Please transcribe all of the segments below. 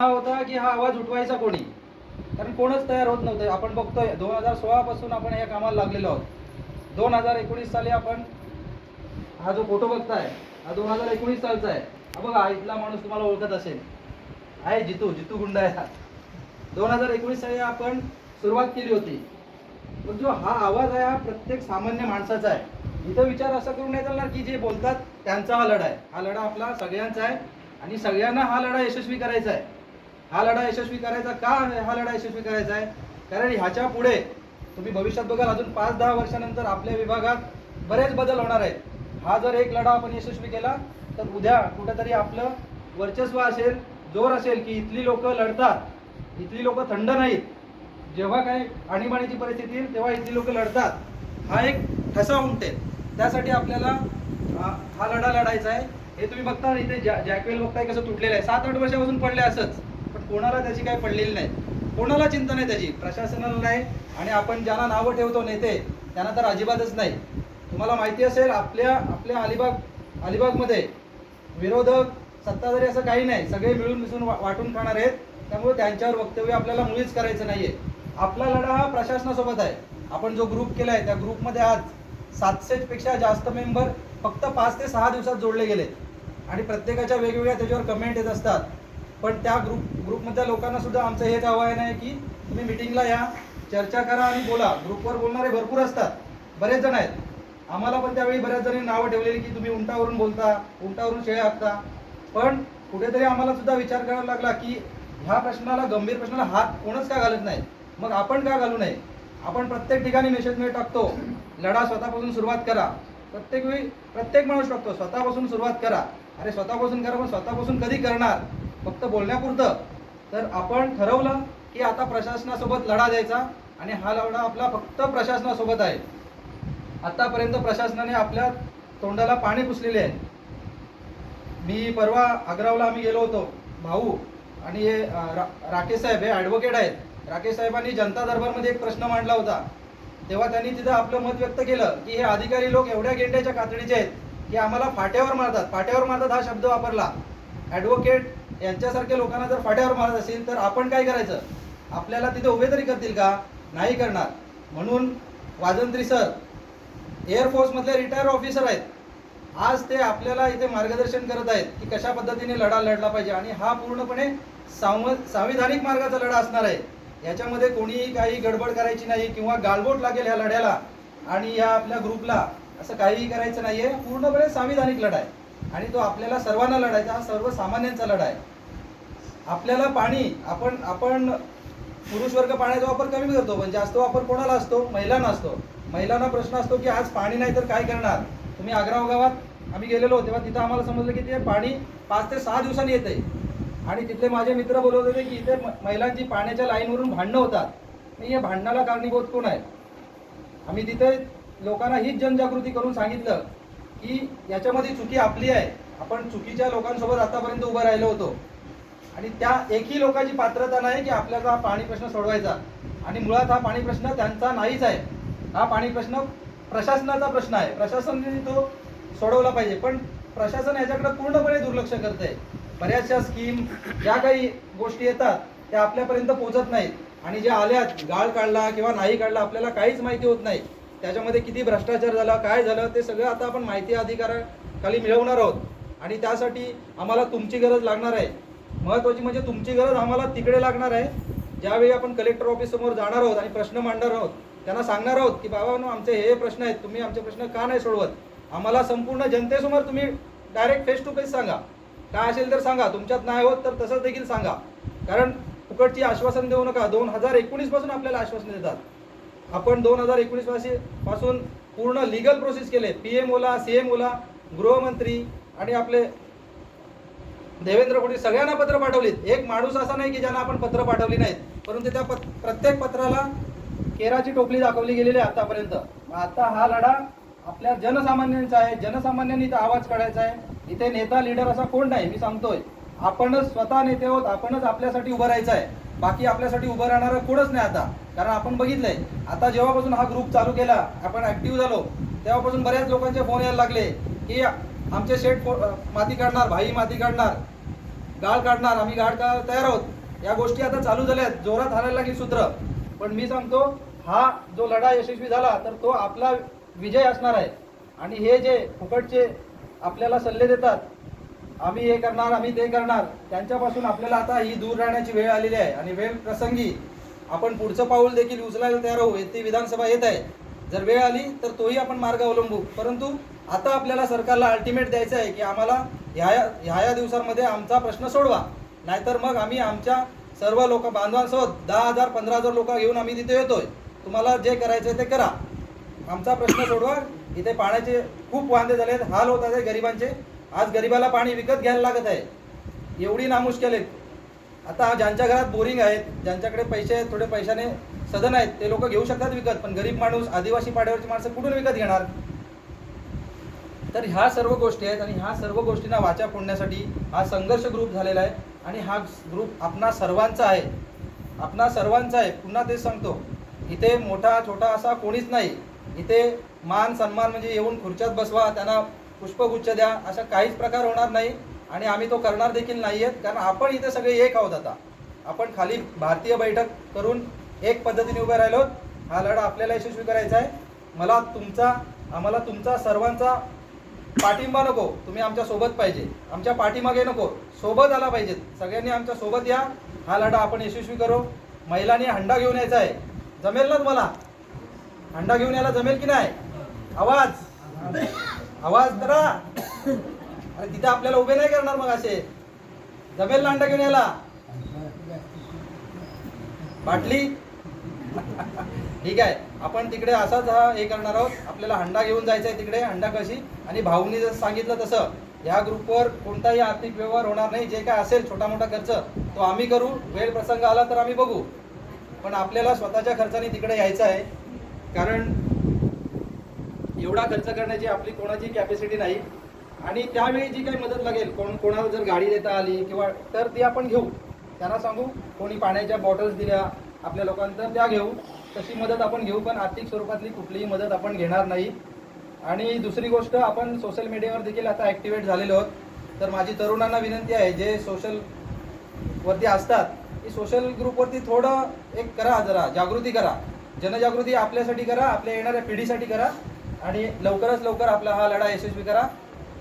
हा होता की हा आवाज उठवायचा कोणी? कारण कोणच तयार होत नव्हतं. आपण बघतोय दोन हजार सोळा पासून आपण या कामाला लागलेलो आहोत. दोन हजार एकोणीस साली आपण हा जो फोटो बघताय हा दोन हजार एकोणीस सालचा आहे. बघा इथला माणूस तुम्हाला ओळखत असेल. आहे जितू जितू गुंडा आहे हा. दोन हजार एकोणीस साली आपण सुरुवात केली होती. पण जो हा आवाज आहे हा प्रत्येक सामान्य माणसाचा आहे. इथं विचार असा करून नाही चालणार की जे बोलतात त्यांचा हा लढा आहे. हा लढा आपला सगळ्यांचा आहे आणि सगळ्यांना हा लढा यशस्वी करायचा आहे. हा लढा यशस्वी करायचा का हा लढा यशस्वी करायचा आहे? कारण ह्याच्या पुढे तुम्ही भविष्यात बघाल अजून पाच दहा वर्षानंतर आपल्या विभागात बरेच बदल होणार आहेत. हा जर एक लढा आपण यशस्वी केला तर उद्या कुठेतरी आपलं वर्चस्व असेल जोर असेल की इथली लोक लढतात इथली लोक थंड नाहीत. जेव्हा काही आणीबाणीची परिस्थिती येईल तेव्हा इथली लोक लढतात. हा एक ठसा उमटेल त्यासाठी आपल्याला हा हा लढा लढायचा आहे. हे तुम्ही बघता इथे जॅ जॅकवेल बघताय कसं तुटलेलं आहे. सात आठ वर्षापासून पडले असंच. पण कोणाला त्याची काही पडलेली नाही. कोणाला चिंता नाही त्याची. प्रशासनाला नाही आणि आपण ज्यांना नावं ठेवतो नेते त्यांना तर अजिबातच नाही. तुम्हाला माहिती असेल आपल्या आपल्या अलिबाग अलिबागमध्ये विरोधक सत्ताधारी असं काही नाही. सगळे मिळून मिसळून वा- वाटून खाणार आहेत. त्यामुळे त्यांच्यावर वक्तव्य आपल्याला मुळीच करायचं नाही आहे आपला लढा हा प्रशासनासोबत आहे. आपण जो ग्रुप केला आहे त्या ग्रुपमध्ये आज सातशेपेक्षा जास्त मेंबर फक्त पाच ते सहा दिवसात जोडले गेले आणि प्रत्येकाच्या वेगवेगळ्या त्याच्यावर कमेंट येत असतात. पण त्या ग्रुप ग्रुपमधल्या लोकांना सुद्धा आमचं हेच आव्हान आहे की तुम्ही मिटिंगला या चर्चा करा आणि बोला. ग्रुपवर बोलणारे भरपूर असतात. बरेच जण आहेत. आम्हाला पण त्यावेळी बऱ्याच जणांनी नावं ठेवलेली की तुम्ही उंटावरून बोलता उंटावरून शेळ्या हाकता. पण कुठेतरी आम्हाला सुद्धा विचार करावा लागला की ह्या प्रश्नाला गंभीर प्रश्नाला हात कोणच का घालत नाही? मग आपण का घालू नये? आपण प्रत्येक ठिकाणी मेसेज मिळ टाकतो. लढा स्वतःपासून सुरुवात करा. प्रत्येक वेळी प्रत्येक माणूस टाकतो. स्वतःपासून सुरुवात करा. अरे स्वतःपासून करा पण स्वतःपासून कधी करणार? फक्त बोलण्यापुरतं. तर आपण ठरवलं की आता प्रशासनासोबत लढा द्यायचा आणि हा लढा आपला फक्त प्रशासनासोबत आहे. आतापर्यंत प्रशासनाने आपल्या तोंडाला पाणी पुसलेले आहे. मी परवा आग्रावला आम्ही गेलो होतो भाऊ आणि हे रा- राकेश साहेब हे ॲडव्होकेट आहेत. राकेश साहेबांनी जनता दरबारमध्ये एक प्रश्न मांडला होता. तेव्हा त्यांनी तिथं आपलं मत व्यक्त केलं की हे अधिकारी लोक एवढ्या गेंड्याच्या कातडीचे आहेत की आम्हाला फाट्यावर मारतात. फाट्यावर मारतात हा शब्द वापरला. ॲडव्होकेट यांच्यासारख्या लोकांना जर फाट्यावर मारत असेल तर आपण काय करायचं? आपल्याला तिथे उभे तरी करतील का? नाही करणार. म्हणून वाजंत्री सर एअरफोर्समधले रिटायर ऑफिसर आहेत. आज ते आपल्याला इथे मार्गदर्शन करत आहेत की कशा पद्धतीने लढा लढला पाहिजे. आणि हा पूर्णपणे सांव संविधानिक मार्गाचा लढा असणार आहे. याच्यामध्ये कोणीही काही गडबड करायची नाही किंवा गालबोट लागेल ह्या लढ्याला. आणि या आपल्या ग्रुपला असं काहीही करायचं नाही आहे पूर्णपणे संविधानिक लढा आहे. आणि तो आपल्याला सर्वांना लढायचा हा सर्वसामान्यांचा लढा आहे. आपल्याला पाणी आपण आपण पुरुष वर्ग पाण्याचा वापर कमी करतो पण जास्त वापर कोणाला असतो? महिलांना असतो. महिलांना प्रश्न असतो की आज पाणी नाही तर काय करणार? तुम्ही आग्राव गावात आम्ही गेलेलो तेव्हा तिथं आम्हाला समजलं की ते पाणी पाच ते सहा दिवसांनी येते आणि तिथले माझे मित्र बोलत होते की इथे म- महिलांची पाण्याच्या लाईनवरून भांडणं होतात. मी या भांडणाला कारणीभूत कोण आहे? आम्ही तिथे लोकांना हीच जनजागृती करून सांगितलं की याच्यामध्ये चुकी आपली आहे. आपण चुकीच्या लोकांसोबत आतापर्यंत उभं राहिलो होतो. आणि त्या एकही लोकांची पात्रता नाही की आपल्याला हा पाणी प्रश्न सोडवायचा. आणि मुळात हा पाणी प्रश्न त्यांचा नाहीच आहे. हा पाणी प्रश्न प्रशासनाचा प्रश्न आहे. प्रशासनाने तो सोडवला पाहिजे. पण प्रशासन याच्याकडे पूर्णपणे दुर्लक्ष करत आहे बऱ्याचशा स्कीम ज्या काही गोष्टी येतात त्या आपल्यापर्यंत पोहोचत नाहीत. आणि ज्या आल्यात गाळ काढला किंवा नाही काढला आपल्याला काहीच माहिती होत नाही. त्याच्यामध्ये किती भ्रष्टाचार झाला काय झालं ते सगळं आता आपण माहिती अधिकाराखाली मिळवणार आहोत. आणि त्यासाठी आम्हाला तुमची गरज लागणार आहे. महत्वाची म्हणजे तुमची गरज आम्हाला तिकडे लागणार आहे. ज्यावेळी आपण कलेक्टर ऑफिस समोर जाणार आहोत आणि प्रश्न मांडणार आहोत त्यांना सांगणार आहोत की बाबांनो आमचे हे प्रश्न आहेत तुम्ही आमचे प्रश्न का नाही सोडवत? आम्हाला संपूर्ण जनतेसमोर तुम्ही डायरेक्ट फेस टू फेस सांगा. काय असेल तर सांगा. तुमच्यात नाही होत तर तसंच देखील सांगा. कारण फुकटची आश्वासन देऊ नका. दोन हजार एकोणीसपासून आपल्याला आश्वासन देतात. आपण दोन हजार एकोणीसपासून पूर्ण लिगल प्रोसेस केले. पी एम ओला सी एम ओला गृहमंत्री आणि आपले देवेंद्र फडणवीस सगळ्यांना पत्र पाठवलीत. एक माणूस असा नाही की ज्यांना आपण पत्र पाठवली नाहीत. परंतु त्या पत प्रत्येक पत्राला केराची टोपली दाखवली गेलेली आहे आतापर्यंत. मग आता हा लढा आपल्या जनसामान्यांचा आहे. जनसामान्यांनी इथं आवाज काढायचा आहे. इथे नेता लीडर असा कोण नाही? मी सांगतोय. आपणच स्वतः नेते आहोत. आपणच आपल्यासाठी उभं राहायचं आहे. बाकी आपल्यासाठी उभं राहणारं कोणच नाही आता. कारण आपण बघितलंय आता जेव्हापासून हा ग्रुप चालू केला आपण ऍक्टिव्ह झालो तेव्हापासून बऱ्याच लोकांचे फोन यायला लागले की आमचे शेट फो- माती काढणार भाई माती काढणार गाळ काढणार आम्ही गाळ का तयार आहोत. या गोष्टी आता चालू झाल्या आहेत जोरात हरायला लागली सूत्र. पण मी सांगतो हा जो लढा यशस्वी झाला तर तो आपला विजय असणार आहे. आणि हे जे फुकटचे आपल्याला सल्ले देतात आम्ही हे करणार आम्ही ते करणार. त्यांच्यापासून आपल्याला आता ही दूर राहण्याची वेळ आलेली आहे. आणि वेळ प्रसंगी आपण पुढचं पाऊल देखील उचलायला तयार होऊ ती विधानसभा येत आहे. जर वेळ आली तर तोही आपण मार्ग अवलंबू. परंतु आता आपल्याला सरकारला अल्टिमेट द्यायचं आहे की आम्हाला ह्या ह्या या दिवसांमध्ये आमचा प्रश्न सोडवा. नाहीतर मग आम्ही आमच्या सर्व लोक बांधवांसोबत दहा हजार पंधरा हजार लोक घेऊन आम्ही तिथे येतोय. तुम्हाला जे करायचं ते करा. आमचा प्रश्न सोडवा. इथे पाण्याचे खूप वांदे झाले आहेत हाल होत आहेत गरिबांचे. आज गरिबाला पाणी विकत घ्यायला लागत आहे. एवढी नामुश्किल आहेत. आता ज्यांच्या घरात बोरिंग आहेत ज्यांच्याकडे पैसे आहेत थोडे पैशाने सदन आहेत ते लोक घेऊ शकतात विकत पण गरीब माणूस आदिवासी पाड्यावरची माणसं कुठून विकत घेणार? तर ह्या सर्व गोष्टी आहेत आणि ह्या सर्व गोष्टींना वाचा फोडण्यासाठी हा संघर्ष ग्रुप झालेला आहे आणि हा ग्रुप आपणा सर्वांचा आहे. आपणा सर्वांचा आहे. पुन्हा तेच सांगतो. इथे मोठा छोटा असा कोणीच नाही. इथे मान सन्मान म्हणजे येऊन खुर्च्यात बसवा त्यांना पुष्पगुच्छ द्या असा काहीच प्रकार होणार नाही आणि आम्ही तो करणार देखील नाही आहेत कारण आपण इथे सगळे एक आहोत आता. आपण खाली भारतीय बैठक करून एक पद्धतीने उभे राहिलो हा लढा आपल्याला यशस्वी करायचा आहे. मला तुमचा आम्हाला तुमचा सर्वांचा पाठिंबा नको. तुम्ही आमच्यासोबत पाहिजे. आमच्या पाठीमागे नको. सोबत आला पाहिजेत सगळ्यांनी आमच्यासोबत या. हा लढा आपण यशस्वी करू. महिलांनी हंडा घेऊन यायचा आहे. जमेल ना तुम्हाला? हंडा घेऊन यायला जमेल की नाही? आवाज? आवाज जरा अरे तिथे आपल्याला उभे नाही करणार मग असे. जमेल ना घेऊन याला बाटली. ठीक आहे. आपण तिकडे असाच हा हे करणार आहोत. आपल्याला हंडा घेऊन जायचा आहे तिकडे हंडा कशी? आणि भाऊनी जसं सांगितलं तसं या ग्रुपवर कोणताही आर्थिक व्यवहार होणार नाही. जे काय असेल छोटा मोठा खर्च तो आम्ही करू. वेळ प्रसंग आला तर आम्ही बघू. पण आपल्याला स्वतःच्या खर्चाने तिकडे यायचं आहे. कारण एवढा खर्च करण्याची आपली कोणाची कॅपॅसिटी नाही. आणि त्यावेळी जी काही मदत लागेल कोण कोणाला जर गाडी देता आली किंवा तर ती आपण घेऊ. त्यांना सांगू कोणी पाण्याच्या बॉटल्स दिल्या आपल्या लोकांना तर त्या घेऊ. तशी मदत आपण घेऊ पण आर्थिक स्वरूपातली कुठलीही मदत आपण घेणार नाही. आणि दुसरी गोष्ट आपण सोशल मीडियावर देखील आता ॲक्टिवेट झालेलो आहोत. तर माझी तरुणांना विनंती आहे जे सोशल वरती असतात की सोशल ग्रुपवरती थोडं एक करा जरा जागृती करा. जनजागृती आपल्यासाठी करा आपल्या येणाऱ्या पिढीसाठी करा. आणि लवकरच लवकर आपला हा लढा यशस्वी करा.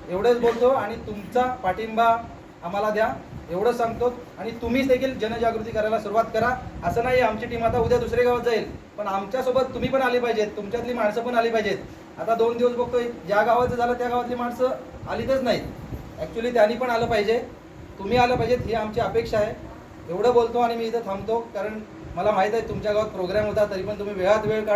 एवढंच बोलतो आणि तुमचा पाठिंबा आम्हाला द्या. एवढंच सांगतो. आणि तुम्हीच देखील जनजागृती करायला सुरुवात करा. असं नाही आमची टीम आता उद्या दुसऱ्या गावात जाईल. पण आमच्यासोबत तुम्ही पण आली पाहिजेत. तुमच्यातली माणसं पण आली पाहिजेत. आता दोन दिवस बघतोय. ज्या गावाचं झालं त्या गावातली माणसं आलीतच नाहीत. ॲक्च्युली त्यांनी पण आलं पाहिजे. तुम्ही आलं पाहिजेत. ही आमची अपेक्षा आहे. एवढं बोलतो आणि मी इथं थांबतो. कारण मला माहीत आहे तुमच्या गावात प्रोग्राम होता तरी पण तुम्ही वेळात वेळ काढून